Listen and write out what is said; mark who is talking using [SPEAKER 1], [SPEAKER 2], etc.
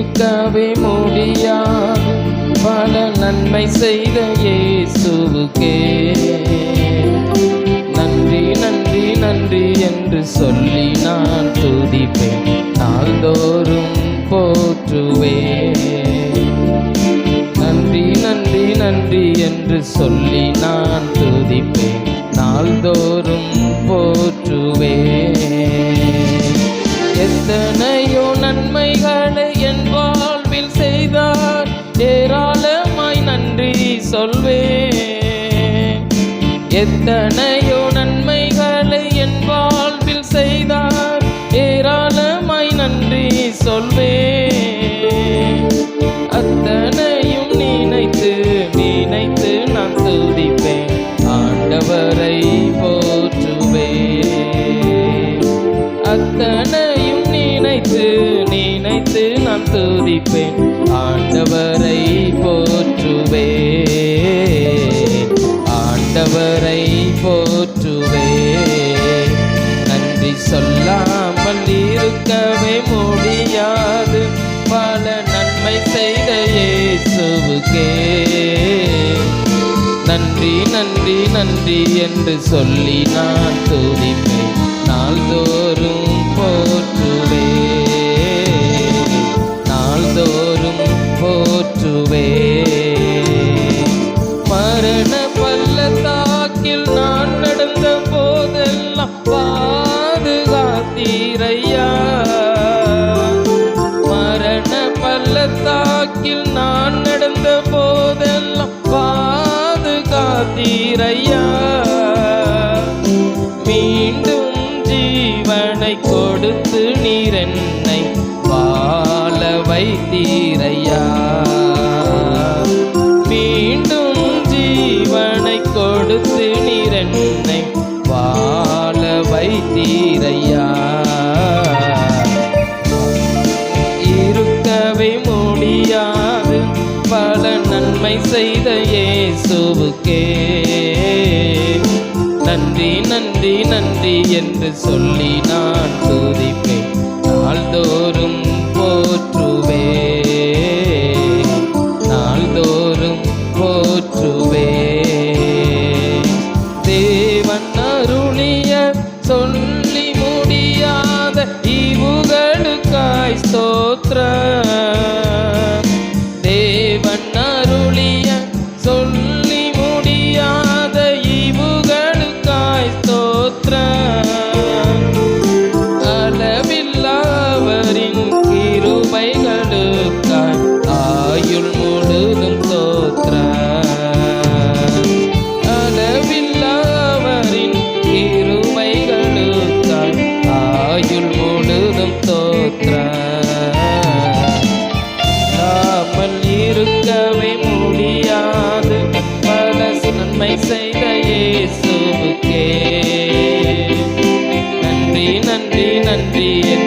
[SPEAKER 1] இருக்கவே முடியாது பல நன்மை செய்த இயேசுவுக்கே. நன்றி நன்றி நன்றி என்று சொல்லி நான் துதிப்பேன். நாள்தோறும் போற்றுவேன் நன்றி நன்றி நன்றி என்று சொல்லி நான் துதிப்பேன். நாள்தோறும் போற்றுவேன் எத்தனை சொல்வேன். எத்தனை இயேசுவுக்கே நன்றி நன்றி நன்றி என்று சொல்லி நான் துதிப்பேன். நாள் ஜீவனை கொடுத்து நீர் என்னை வாழ வைத்தீரையா. மீண்டும் ஜீவனை கொடுத்து நீர் என்னை வாழ வைத்தீரையா. இருக்கவே முடியாது பல நன்மை செய்த இயேசுவுக்கே. நன்றி நன்றி நன்றி என்று சொல்லி நான் துதிப்பேன் நாள்தோறும் போற்றுவே நாள்தோறும் போற்றுவே தேவன் அருளிய சொல்லி முடியாத இவுகளுக்காய் ஸ்தோத்ர தேவன் அருளிய சொல்லி நன்மை செய்த இயேசுவுக்கே. நன்றி நன்றி நன்றி.